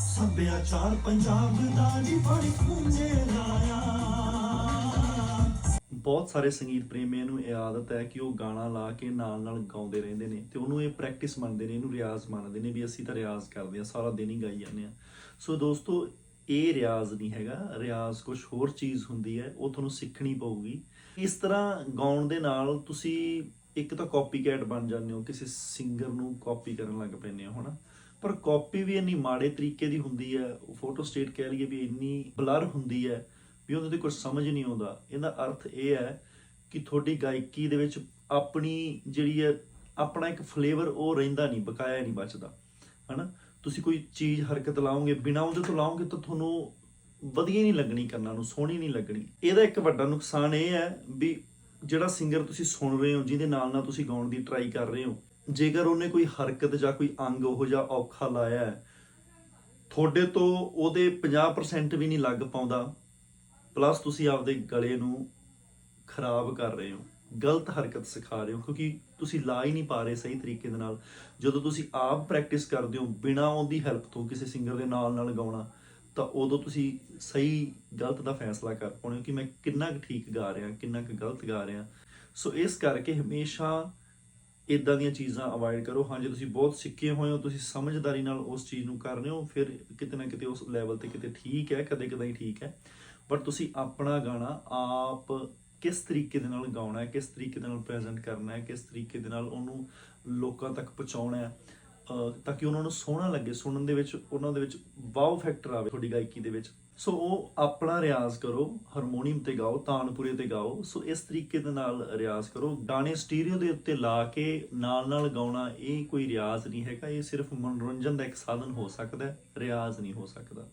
ਸੱਭਿਆਚਾਰ ਪੰਜਾਬ ਦਾ ਜੀ ਫੜ ਖੁੰਝੇ ਲਾਇਆ। ਬਹੁਤ ਸਾਰੇ ਸੰਗੀਤ ਪ੍ਰੇਮੀਆਂ ਨੂੰ ਇਹ ਆਦਤ ਹੈ ਕਿ ਉਹ ਗਾਣਾ ਲਾ ਕੇ ਨਾਲ ਨਾਲ ਗਾਉਂਦੇ ਰਹਿੰਦੇ ਨੇ ਤੇ ਉਹਨੂੰ ਇਹ ਪ੍ਰੈਕਟਿਸ ਮੰਨਦੇ ਨੇ, ਇਹਨੂੰ ਰਿਆਜ਼ ਮੰਨਦੇ ਨੇ ਵੀ ਅਸੀਂ ਤਾਂ ਰਿਆਜ਼ ਕਰਦੇ ਆ ਸਾਰਾ ਦਿਨ ਹੀ ਗਾਈ ਜਾਂਦੇ ਆ ਸੋ ਦੋਸਤੋ, ਇਹ ਰਿਆਜ਼ ਨਹੀਂ ਹੈਗਾ, ਰਿਆਜ਼ ਕੁਝ ਹੋਰ ਚੀਜ਼ ਹੁੰਦੀ ਹੈ, ਉਹ ਤੁਹਾਨੂੰ ਸਿੱਖਣੀ ਪਊਗੀ। ਇਸ ਤਰ੍ਹਾਂ ਗਾਉਣ ਦੇ ਨਾਲ ਤੁਸੀਂ ਇੱਕ ਤਾਂ ਕਾਪੀਕੈਟ ਬਣ ਜਾਂਦੇ ਹੋ, ਕਿਸੇ ਸਿੰਗਰ ਨੂੰ ਕਾਪੀ ਕਰਨ ਲੱਗ ਪੈਂਦੇ ਹੋ, ਹਨਾ? ਪਰ ਕਾਪੀ ਵੀ ਇੰਨੀ ਮਾੜੇ ਤਰੀਕੇ ਦੀ ਹੁੰਦੀ ਹੈ ਫੋਟੋ ਸਟੇਟ ਕਹਿ ਲਈਏ ਵੀ ਇੰਨੀ ਬਲਰ ਹੁੰਦੀ ਹੈ ਵੀ ਉਹਦੇ ਤੇ ਕੁਝ ਸਮਝ ਨਹੀਂ ਆਉਂਦਾ। ਇਹਦਾ ਅਰਥ ਇਹ ਹੈ ਕਿ ਤੁਹਾਡੀ ਗਾਇਕੀ ਦੇ ਵਿੱਚ ਆਪਣੀ ਜਿਹੜੀ ਹੈ, ਆਪਣਾ ਇੱਕ ਫਲੇਵਰ ਉਹ ਰਹਿੰਦਾ ਨਹੀਂ, ਬਕਾਇਆ ਨਹੀਂ ਬਚਦਾ। ਹਨਾ? ਤੁਸੀਂ ਕੋਈ ਚੀਜ਼ ਹਰਕਤ ਲਾਓਗੇ, ਬਿਨਾਂ ਉਹਦੇ ਤੋਂ ਲਾਓਗੇ ਤਾਂ ਤੁਹਾਨੂੰ ਵਧੀਆ ਨਹੀਂ ਲੱਗਣੀ ਕੰਨਾਂ ਨੂੰ, ਸੋਹਣੀ ਨਹੀਂ ਲੱਗਣੀ। ਇਹਦਾ ਇੱਕ ਵੱਡਾ ਨੁਕਸਾਨ ਇਹ ਹੈ ਵੀ ਜਿਹੜਾ ਸਿੰਗਰ ਤੁਸੀਂ ਸੁਣ ਰਹੇ ਹੋ, ਜਿਹਦੇ ਨਾਲ ਨਾਲ ਤੁਸੀਂ ਗਾਉਣ ਦੀ ਟਰਾਈ ਕਰ ਰਹੇ ਹੋ ਜੇਕਰ ਉਹਨੇ ਕੋਈ ਹਰਕਤ ਜਾਂ ਕੋਈ ਅੰਗ ਉਹ ਜਿਹਾ ਔਖਾ ਲਾਇਆ ਹੈ, ਤੁਹਾਡੇ ਤੋਂ ਉਹਦੇ 50% ਵੀ ਨਹੀਂ ਲੱਗ ਪਾਉਂਦਾ ਪਲੱਸ ਤੁਸੀਂ ਆਪਦੇ ਗਲੇ ਨੂੰ ਖਰਾਬ ਕਰ ਰਹੇ ਹੋ, ਗਲਤ ਹਰਕਤ ਸਿਖਾ ਰਹੇ ਹੋ, ਕਿਉਂਕਿ ਤੁਸੀਂ ਲਾ ਹੀ ਨਹੀਂ ਪਾ ਰਹੇ ਸਹੀ ਤਰੀਕੇ ਦੇ ਨਾਲ। ਜਦੋਂ ਤੁਸੀਂ ਆਪ ਪ੍ਰੈਕਟਿਸ ਕਰਦੇ ਹੋ, ਬਿਨਾਂ ਉਹਦੀ ਹੈਲਪ ਤੋਂ ਕਿਸੇ ਸਿੰਗਰ ਦੇ ਨਾਲ ਨਾਲ ਗਾਉਣਾ, ਤਾਂ ਉਦੋਂ ਤੁਸੀਂ ਸਹੀ ਗਲਤ ਦਾ ਫੈਸਲਾ ਕਰ ਪਾਉਣੇ ਹੋ ਕਿ ਮੈਂ ਕਿੰਨਾ ਕੁ ਠੀਕ ਗਾ ਰਿਹਾ, ਕਿੰਨਾ ਕੁ ਗਲਤ ਗਾ ਰਿਹਾ। ਸੋ ਇਸ ਕਰਕੇ ਹਮੇਸ਼ਾ ਇਦਾਂ ਦੀਆਂ ਚੀਜ਼ਾਂ ਅਵਾਇਡ ਕਰੋ। ਹਾਂ ਜੇ ਤੁਸੀਂ ਬਹੁਤ ਸਿੱਖੇ ਹੋਏ ਹੋ, ਤੁਸੀਂ ਸਮਝਦਾਰੀ ਨਾਲ ਉਸ ਚੀਜ਼ ਨੂੰ ਕਰ ਰਹੇ ਹੋ, ਫਿਰ ਕਿਤੇ ਨਾ ਕਿਤੇ ਉਸ ਲੈਵਲ ਤੇ ਕਿਤੇ ਠੀਕ ਹੈ, ਕਦੇ ਕਦੇ ਠੀਕ ਹੈ। ਪਰ ਤੁਸੀਂ ਆਪਣਾ ਗਾਣਾ ਆਪ ਕਿਸ ਤਰੀਕੇ ਦੇ ਨਾਲ ਗਾਉਣਾ ਹੈ, ਕਿਸ ਤਰੀਕੇ ਦੇ ਨਾਲ ਪ੍ਰੈਜ਼ੈਂਟ ਕਰਨਾ ਹੈ, ਕਿਸ ਤਰੀਕੇ ਦੇ ਨਾਲ ਉਹਨੂੰ ਲੋਕਾਂ ਤੱਕ ਪਹੁੰਚਾਉਣਾ ਹੈ ਤਾਂ ਕਿ ਉਹਨਾਂ ਨੂੰ ਸੋਹਣਾ ਲੱਗੇ, ਸੁਣਨ ਦੇ ਵਿੱਚ, ਉਹਨਾਂ ਦੇ ਵਿੱਚ ਵਾਓ ਫੈਕਟਰ ਆਵੇ ਤੁਹਾਡੀ ਗਾਇਕੀ ਦੇ ਵਿੱਚ। ਸੋ ਉਹ ਆਪਣਾ ਰਿਆਜ਼ ਕਰੋ ਹਾਰਮੋਨੀਅਮ ਤੇ ਗਾਓ, ਤਾਨਪੁਰੇ ਤੇ ਗਾਓ। ਸੋ ਇਸ ਤਰੀਕੇ ਦੇ ਨਾਲ ਰਿਆਜ਼ ਕਰੋ। ਗਾਣੇ ਸਟੀਰੀਓ ਦੇ ਉੱਤੇ ਲਾ ਕੇ ਨਾਲ ਨਾਲ ਗਾਉਣਾ, ਇਹ ਕੋਈ ਰਿਆਜ਼ ਨਹੀਂ ਹੈਗਾ। ਇਹ ਸਿਰਫ ਮਨੋਰੰਜਨ ਦਾ ਇੱਕ ਸਾਧਨ ਹੋ ਸਕਦਾ ਹੈ, ਰਿਆਜ਼ ਨਹੀਂ ਹੋ ਸਕਦਾ।